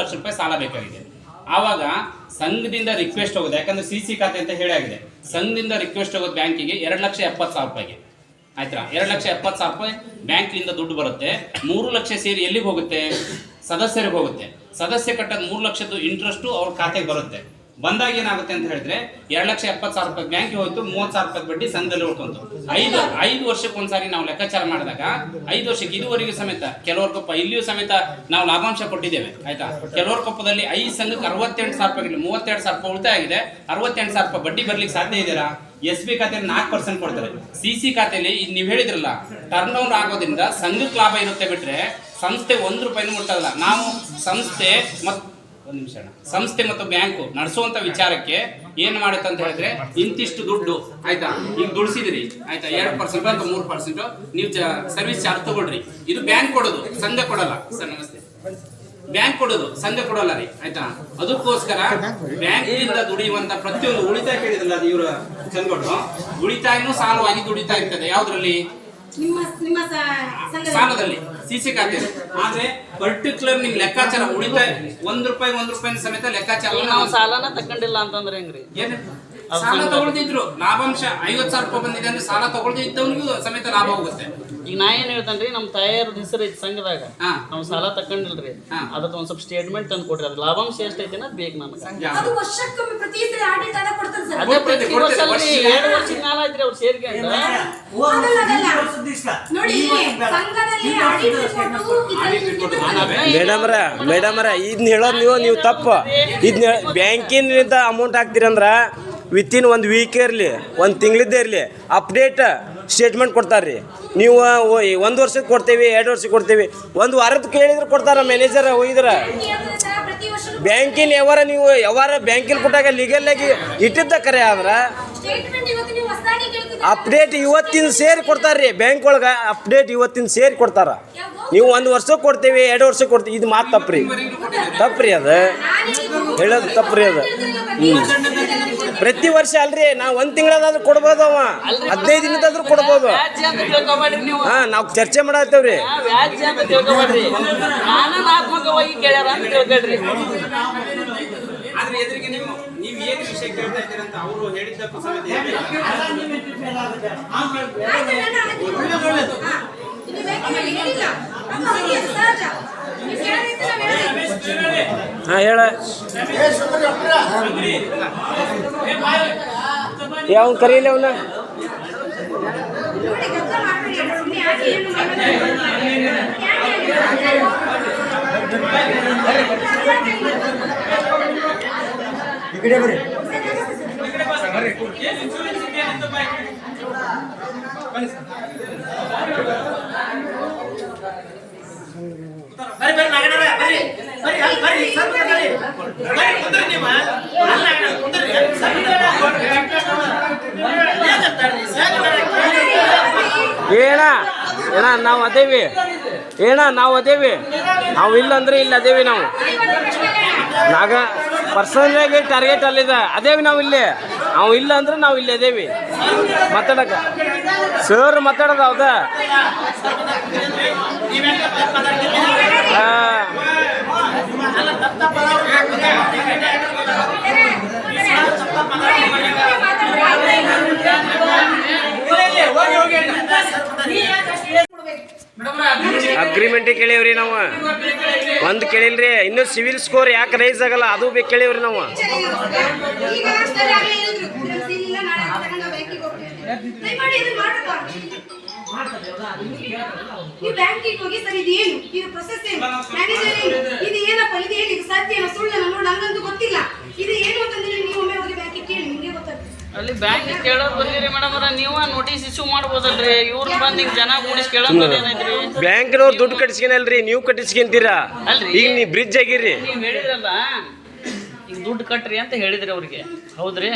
ಲಕ್ಷ ರೂಪಾಯಿ ಸಾಲ ಬೇಕಾಗಿದೆ. ಆವಾಗ ಸಂಘದಿಂದ ರಿಕ್ವೆಸ್ಟ್ ಹೋಗೋದು, ಯಾಕಂದ್ರೆ ಸಿ ಸಿ ಖಾತೆ ಅಂತ ಹೇಳಿ ಆಗಿದೆ. ಸಂಘದಿಂದ ರಿಕ್ವೆಸ್ಟ್ ಹೋಗೋದು ಬ್ಯಾಂಕಿಗೆ ಎರಡು ಲಕ್ಷ ಎಪ್ಪತ್ತು ಸಾವಿರ ರೂಪಾಯಿಗೆ. ಆಯ್ತಾ? ಎರಡು ಲಕ್ಷ ಎಪ್ಪತ್ತು ಸಾವಿರ ರೂಪಾಯಿ ಬ್ಯಾಂಕಿನಿಂದ ದುಡ್ಡು ಬರುತ್ತೆ. ಮೂರು ಲಕ್ಷ ಸೇರಿ ಎಲ್ಲಿಗೆ ಹೋಗುತ್ತೆ? ಸದಸ್ಯರಿಗೆ ಹೋಗುತ್ತೆ. ಸದಸ್ಯ ಕಟ್ಟದ ಮೂರು ಲಕ್ಷದ್ದು ಇಂಟ್ರೆಸ್ಟು ಅವ್ರ ಖಾತೆಗೆ ಬರುತ್ತೆ. ಬಂದಾಗ ಏನಾಗುತ್ತೆ ಅಂತ ಹೇಳಿದ್ರೆ ಎರಡು ಲಕ್ಷ ಎಪ್ಪತ್ತು ಸಾವಿರ ರೂಪಾಯಿ ಬ್ಯಾಂಕ್ ಹೋಯ್ತು, ಮೂವತ್ತು ಸಾವಿರ ರೂಪಾಯಿ ಬಡ್ಡಿ ಸಂಘದಲ್ಲಿ ಉಳ್ಕೊಂತು. ಐದು ಐದು ವರ್ಷಕ್ಕೆ ಒಂದ್ಸಾರಿ ನಾವು ಲೆಕ್ಕಾಚಾರ ಮಾಡಿದಾಗ, ಐದು ವರ್ಷಕ್ಕೆ ಇದುವರೆಗೂ ಸಮೇತ, ಕೆಲವರ ಕಪ್ಪ ಇಲ್ಲಿಯೂ ಸಮೇತ ನಾವು ಲಾಭಾಂಶ ಕೊಟ್ಟಿದ್ದೇವೆ, ಆಯ್ತಾ? ಕೆಲವರ ಕಪ್ಪದಲ್ಲಿ ಐದು ಸಂಘಕ್ಕೆ ಅರವತ್ತೆಂಟು ಸಾವಿರ ರೂಪಾಯಿ ಮೂವತ್ತೆರಡು ಸಾವಿರ ರೂಪಾಯಿ ಉಳಿತಾಯ ಆಗಿದೆ, ಅರವತ್ತೆಂಟು ಸಾವಿರ ರೂಪಾಯಿ ಬಡ್ಡಿ ಬರ್ಲಿಕ್ಕೆ ಸಾಧ್ಯ ಇದೆಯಾ? ಎಸ್ ಬಿ ಖಾತೆಯಲ್ಲಿ ನಾಲ್ಕು ಪರ್ಸೆಂಟ್ ಕೊಡ್ತಾರೆ. ಸಿ ಸಿ ಖಾತೆಯಲ್ಲಿ ನೀವು ಹೇಳಿದ್ರಲ್ಲ ಟರ್ನ್ ಓವರ್ ಆಗೋದ್ರಿಂದ ಸಂಘಕ್ಕೆ ಲಾಭ ಇರುತ್ತೆ ಬಿಟ್ರೆ ಸಂಸ್ಥೆ ಒಂದು ರೂಪಾಯಿನೂ ಮುಟ್ಟಲ್ಲ ನಾವು ಸಂಸ್ಥೆ ಮತ್ತು ಒಂದು ನಿಮಿಷ. ಸಂಸ್ಥೆ ಮತ್ತು ಬ್ಯಾಂಕು ನಡೆಸುವಂತ ವಿಚಾರಕ್ಕೆ ಏನ್ ಮಾಡುತ್ತೆ ಅಂತ ಹೇಳಿದ್ರೆ ಇಂತಿಷ್ಟು ದುಡ್ಡು, ಆಯ್ತಾ? ಈಗ ದುಡಿಸಿದ್ರಿ, ಆಯ್ತಾ? ಎರಡು ಪರ್ಸೆಂಟ್ ಅಥವಾ ಮೂರು ಪರ್ಸೆಂಟ್ ನೀವು ಸರ್ವಿಸ್ ಚಾರ್ಜ್ ತಗೊಳ್ರಿ. ಇದು ಬ್ಯಾಂಕ್ ಕೊಡೋದು, ಸಂಘ ಕೊಡಲ್ಲ. ಸರ್, ನಮಸ್ತೆ. ಬ್ಯಾಂಕ್ ಕೊಡೋದು, ಸಂಘ ಕೊಡಲ್ಲ ರೀ, ಆಯ್ತಾ? ಅದಕ್ಕೋಸ್ಕರ ಬ್ಯಾಂಕ್ ಇಂದ ದುಡಿಯುವಂತ ಪ್ರತಿಯೊಂದು ಉಳಿತಾಯ ಕೇಳಿದ್ರಲ್ಲ ಇವರ ಸಂಘಗಳು ಉಳಿತಾಯನೂ ಸಾಲವಾಗಿ ದುಡಿತಾ ಇರ್ತದೆ. ಯಾವ್ದ್ರಲ್ಲಿ? ನಿಮ್ಮ ನಿಮ್ಮ ಸಾಲದಲ್ಲಿ ಸಿಸಿ ಖಾತೆ. ಆದ್ರೆ ಪರ್ಟಿಕ್ಯುಲರ್ ನಿಮ್ ಲೆಕ್ಕಾಚಾರ ಉಳಿತಾಯ ಒಂದ್ ರೂಪಾಯಿ ಒಂದ್ ರೂಪಾಯಿ ಸಮೇತ ಲೆಕ್ಕಾಚಾರ ನಾವು ಸಾಲನ ತಕೊಂಡಿಲ್ಲ ಅಂತಂದ್ರೆ ಹೆಂಗ್ರಿ? ಏನು? ಸಾಲ ತಗೊಳ್ತಿದ್ರು ಲಾಭಾಂಶ ಐವತ್ ಸಾವಿರ ರೂಪಾಯಿ ಬಂದಿದೆ ಅಂದ್ರೆ ಸಾಲ ತಗೊಳ್ದೇ ಇದ್ದವನಿಗೂ ಸಮೇತ ಲಾಭ ಹೋಗುತ್ತೆ. ಈಗ ನಾ ಏನ್ ಹೇಳ್ತೇನ್ರಿ ನಮ್ಮ ತಾಯಿಯವ್ರ ಹೆಸರು ಐತಿ ಸಂಘದಾಗ. ಹಾ. ನಾವು ಸಾಲ ತಕೊಂಡಿಲ್ರಿ ಅದಕ್ಕೆ ಒಂದ್ ಸ್ವಲ್ಪ ಸ್ಟೇಟ್ಮೆಂಟ್ ತಂದು ಕೊಡ್ರಿ. ಅದು ಲಾಭಾಂಶ ಎಷ್ಟೈತೆ ಅನ್ನೋದು ಬೇಕು ನಮ್ಗೆ ಅದು ವರ್ಷಕ್ಕೊಮ್ಮೆ ಪ್ರತಿ ಸರಿ ಆಡಿಟ್ ಅದ ಕೊಡ್ತಾರೆ ಸರ್. ಅದೇ ಪ್ರತಿ ವರ್ಷ ಅಲ್ರಿ ವರ್ಷ- ಎರಡು ವರ್ಷದ ಮ್ಯಾಲ ಐತ್ರಿ ಅವ್ರು ಸೇರ್ಗೆ. ನೋಡಿ ಸಂಘದಲ್ಲಿ ಆಡಿಟ್ ರಿಪೋರ್ಟು ಇದರಲ್ಲಿ ಮೇಡಮ್ರ ಮೇಡಮ್ರ ಇದನ್ನ ಹೇಳೋದು ನೀವು ನೀವು ತಪ್ಪು. ಇದ್ ಬ್ಯಾಂಕಿನಿಂದ ಅಮೌಂಟ್ ಹಾಕ್ತೀರಂದ್ರೆ ವಿತಿನ್ ಒಂದು ವೀಕ್ ಇರಲಿ, ಒಂದು ತಿಂಗಳಿದ್ದೇ ಇರಲಿ ಅಪ್ಡೇಟ್ ಸ್ಟೇಟ್ಮೆಂಟ್ ಕೊಡ್ತಾರೆ ರೀ ನೀವು ಒಂದು ವರ್ಷಕ್ಕೆ ಕೊಡ್ತೇವೆ, ಎರಡು ವರ್ಷಕ್ಕೆ ಕೊಡ್ತೇವೆ. ಒಂದು ವಾರದ ಕೇಳಿದ್ರೆ ಕೊಡ್ತಾರ ಮ್ಯಾನೇಜರ್ ಒಯ್ದ್ರೆ ಬ್ಯಾಂಕಿನ ಯಾವಾರ ನೀವು ಯಾವಾರ ಬ್ಯಾಂಕಿನ ಕೊಟ್ಟಾಗ ಲೀಗಲ್ಲಾಗಿ ಇಟ್ಟಿದ್ದ ಕರೆ ಆದ್ರೆ ಅಪ್ಡೇಟ್ ಇವತ್ತಿನ ಸೇರಿ ಕೊಡ್ತಾರೆ ರೀ ಬ್ಯಾಂಕ್ ಒಳಗೆ ಅಪ್ಡೇಟ್ ಇವತ್ತಿನ ಸೇರಿ ಕೊಡ್ತಾರ. ನೀವು ಒಂದು ವರ್ಷಕ್ಕೆ ಕೊಡ್ತೀವಿ, ಎರಡು ವರ್ಷಕ್ಕೆ ಕೊಡ್ತೀವಿ. ಇದು ಮಾತು ತಪ್ಪ್ರಿ. ರೀ ಅದು. ಹೇಳೋದು ತಪ್ಪ್ರಿ ಅದು. ಹ್ಞೂ ಪ್ರತಿ ವರ್ಷ ಅಲ್ರಿ ನಾವು ಒಂದ್ ತಿಂಗಳಾದ್ರೂ ಕೊಡ್ಬೋದು ಅವ. ಹದಿನೈದು ದಿನದಾದ್ರೂ ಕೊಡ್ಬೋದು. ಹಾ ನಾವ್. ನೀವು ನಾವು ಚರ್ಚೆ ಮಾಡತ್ತೇವ್ರಿ ಆ, ವ್ಯಾಜ್ಯ ಅಂತ ತಿಳ್ಕೊಬೇಡ್ರಿ. ಅಂತ ತಿಳ್ಕೊಳ್ರಿ. ಆದ್ರೆ ಎದುರಿಗೆ ನೀವು ನೀವು ಏನು ವಿಷಯ ಕೇಳ್ತಾ ಇದ್ದೀರಾ ಅಂತ ಅವರು ಹೇಳಿದ್ದಕ್ಕೂ ಹಾ. ಇದು ಬ್ಯಾಂಕಿನಲ್ಲಿ ಹೇಳಿಲ್ಲ. ಅದು ಅವ್ರಿಗೆ ಅದು ಸಹಜ. ನೀವು ಕೇಳಿದ್ರೆ ನಾವು ಹೇಳ್ತೇವೆ. ಹಾಂ ಹೇಳ ಯಾವ ಕರೀಲಿ ಅವನ ನೋಡಿ, ಗದ್ದಲ ಮಾಡ್ಬೇಡಿ. ಸುಮ್ನೆ ಏನ? ಏನ, ನಾವು ಅದೇವಿ. ಏನ, ನಾವು ಅದೇವಿ. ನಾವು ಇಲ್ಲಂದ್ರೆ ಇಲ್ಲ ಅದೇವಿ ನಾವು. ನಾಗ ಪರ್ಸನಲಾಗಿ ಟಾರ್ಗೆಟ್ ಅಲ್ಲಿದೆ. ಅದೇವಿ ನಾವು ಇಲ್ಲಿ. ನಾವು ಇಲ್ಲ ಅಂದ್ರೆ ನಾವು ಇಲ್ಲ ಇದೇವಿ. ಮಾತಾಡಕ. ಸರ್ ಮಾತಾಡೋದು ಹೌದ? ಅಗ್ರಿಮೆಂಟ್ ಕೇಳೀವ್ರಿ ನಾವು. ಒಂದು ಕೇಳಿಲ್ರಿ, ಇನ್ನು ಸಿವಿಲ್ ಸ್ಕೋರ್ ಯಾಕೆ ರೈಸ್ ಆಗಲ್ಲ, ಅದು ಬೇಕು ಕೇಳೀವ್ರಿ ನಾವು. ನೋಡಿ, ನಂಗಂತೂ ಗೊತ್ತಿಲ್ಲ. ಇದು ಏನು ಅಂತಂದ್ರೆ ನೀವು ಒಮ್ಮೆ ಹೋಗಿ ಬ್ಯಾಂಕಿಗೆ ಕೇಳಿ ನಿಮಗೆ ಗೊತ್ತಾಗ್ತದೆ ಅಲ್ಲಿ ಬ್ಯಾಂಕ್ ಕೇಳೋದ್ ಬಂದಿರಿ ಮೇಡಮ್ ಅವ್ರ ನೀವ ನೋಟಿಸ್ ಇಶ್ಯೂ ಮಾಡ್ಬೋದಲ್ರಿ. ಇವ್ರು ಬಂದ್ ಈಗ ಜನ ಕೂಡಿಸಿ ಕೇಳೋದ್ ಏನೈತ್ರಿ ಬ್ಯಾಂಕ್ನವ್ರು ದುಡ್ಡು ಕಟ್ಟಿಸ್ಕೊನಲ್ರಿ ನೀವು ಕಟ್ಟಿಸ್ಕೊಂತೀರಾ ಅಲ್ರಿ. ಈಗ ನೀವು ಬ್ರಿಡ್ಜ್ ಆಗಿರಿ. ನೀವ್ ಹೇಳಿದ್ರಲ್ಲ ಈಗ ದುಡ್ಡು ಕಟ್ರಿ ಅಂತ ಹೇಳಿದ್ರಿ ಅವ್ರಿಗೆ. ಹೌದ್ರಿ?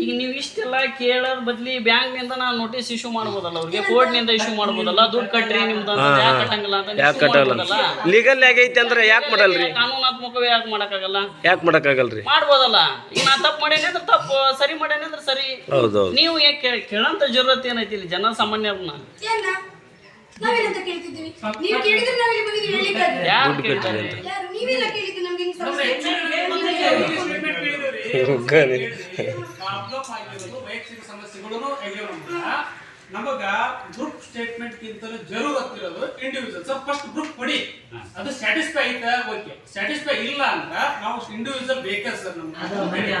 ಈಗ ನೀವು ಇಷ್ಟೆಲ್ಲ ಕೇಳೋದ್ ಬದ್ಲಿ ಬ್ಯಾಂಕ್ನಿಂದ ನಾವು ನೋಟಿಸ್ ಇಶ್ಯೂ ಮಾಡ್ಬೋದಲ್ಲ? ಅವ್ರಿಗೆ ಕೋರ್ಟ್ನಿಂದ ಇಶ್ಯೂ ಮಾಡ್ಬೋದಲ್ಲ? ದುಡ್ಡು ಕಟ್ಟ್ರಿ ನಿಮ್ದು ಯಾಕೆ ಕಟ್ಟಂಗಿಲ್ಲ ಅಂತ ಲೀಗಲ್ ಆಗೈತೆ ಅಂದ್ರೆ ಯಾಕೆ ಮಾಡಲ್ರಿ? ಕಾನೂನಾತ್ಮಕವೇ ಯಾಕೆ ಮಾಡಕ್ಕಾಗಲ್ಲ? ಯಾಕೆ ಮಾಡಕ್ಕಾಗಲ್ರಿ? ಮಾಡ್ಬೋದಲ್ಲ. ಈಗ ನಾ ತಪ್ಪು ಮಾಡೇನಿ ಅಂದ್ರೆ ತಪ್ಪು. ಸರಿ ಮಾಡೇನಿ ಅಂದ್ರೆ ಸರಿ. ಹೌದು ನೀವು ಯಾಕೆ ಕೇಳಂತ ಜರೂರತ್ ಏನೈತಿ ಇಲ್ಲಿ? ಜನ ಸಾಮಾನ್ಯರನ್ನ. ನಾವೇನಂತ ಕೇಳ್ತಿದ್ದೀವಿ? ನೀವು ಕೇಳಿದ್ರೆ ನಾವಿಲ್ಲಿ ಬಂದಿದ್ದೀವಿ ಹೇಳಿದ್ದಾರೆ ಯಾರು ಕೇಳಿದ್ದಾರೆ? ಕೇಳಿದ್ರೆ ನಮ್ಗೆ ಹಿಂಗೆ ಸಮಸ್ಯೆ? ವೈಯಕ್ತಿಕ ಸಮಸ್ಯೆಗಳು ನಮ್ಗ ನಮಗ ಗ್ರೂಪ್ ಸ್ಟೇಟ್ಮೆಂಟ್ ಗಿಂತಲೂ ಜರೂರತ್ತಿರೋದು ಇಂಡಿವಿಜುವಲ್ ಫಸ್ಟ್ ಗ್ರೂಪ್ ಕೊಡಿ. ಅದು ಸ್ಯಾಟಿಸ್ಫೈ ಐತೆ? ಓಕೆ ಸ್ಯಾಟಿಸ್ಫೈ ಇಲ್ಲ ಅಂದ್ರ ನಾವು ಇಂಡಿವಿಜುವಲ್ ಬೇಕೇ ಸರ್ ನಮ್ಗೆ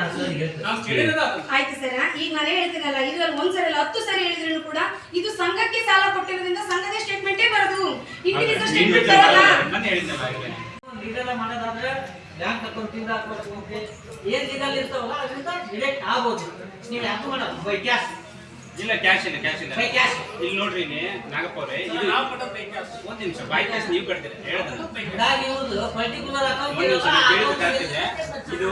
ನಾವು ಕೇಳಿರೋದು ಅದು. ಆಯ್ತು ಸರ್ ಈಗ ನಾನು ಹೇಳ್ತೀನಲ್ಲ ಇದ್ರಲ್ಲಿ ಒಂದ್ಸರಿ ಅಲ್ಲ ಹತ್ತು ಸರಿ ಹೇಳಿದ್ರು ಕೂಡ ಇದು ಸಂಘಕ್ಕೆ ಸಾಲ ಕೊಟ್ಟಿರೋದ್ರಿಂದ ಸಂಘದ ಸ್ಟೇಟ್ಮೆಂಟೇ ಬರೋದು. ಇಂಡಿವಿಜುವಲ್ ಸ್ಟೇಟ್ಮೆಂಟ್ ಬರಲ್ಲ. ಮೊನ್ನೆ ಹೇಳಿದ್ನಲ್ಲ ಲೀಗಲ್ ಮಾಡೋದಾದ್ರೆ ಬ್ಯಾಂಕ್ ಅಕೌಂಟ್ ಇಂದ ಹಾಕ್ಬೇಕು ಏನ್ ಇದಲ್ಲಿ ಇರ್ತಾವಲ್ಲ ಅದರಿಂದ ಡಿರೆಕ್ಟ್ ಆಗ್ಬೋದು. ನೀವು ಯಾಕೆ ಮಾಡೋದು ಬೈ ಕ್ಯಾಶ್ ಇಲ್ಲ ಕ್ಯಾಶ್ ಇಲ್ಲ ಕ್ಯಾಶ್ ಇಲ್ಲ. ಬೈ ಕ್ಯಾಶ್ ಇಲ್ಲಿ ನೋಡ್ರಿ ನೀ ನಾಗಪ್ಪ ಅವ್ರೆ ಇದು ನಾವು ಬೈ ಕ್ಯಾಶ್ ಒಂದ್ ನಿಮಿಷ ಬೈ ಕ್ಯಾಶ್ ನೀವು ಕಟ್ತೀರಿ ಹೇಳಿದ್ರು ಪರ್ಟಿಕ್ಯುಲರ್. ಅಕೌಂಟ್ ಇದು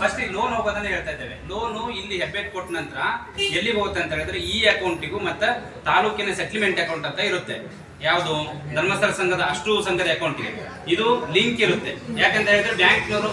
ಫಸ್ಟ್ ಲೋನ್ ಹೋಗೋದನ್ನ ಹೇಳ್ತಾ ಇದ್ದೇವೆ. ಲೋನು ಇಲ್ಲಿ ಹೆಬ್ಬೆಟ್ ಕೊಟ್ಟ ನಂತರ ಎಲ್ಲಿ ಹೋಗುತ್ತೆ ಅಂತ ಹೇಳಿದ್ರೆ ಈ ಅಕೌಂಟಿಗೂ ಮತ್ತೆ ತಾಲೂಕಿನ ಸೆಟ್ಲ್ಮೆಂಟ್ ಅಕೌಂಟ್ ಅಂತ ಇರುತ್ತೆ. ಯಾವುದು? ಧರ್ಮಸ್ಥಳ ಸಂಘದ ಅಷ್ಟು ಸಂಘದ ಅಕೌಂಟ್ಗೆ ಇದು. ಲಿಂಕ್ ಇರುತ್ತೆ. ಯಾಕಂತ ಹೇಳಿದ್ರೆ ಬ್ಯಾಂಕ್ನವರು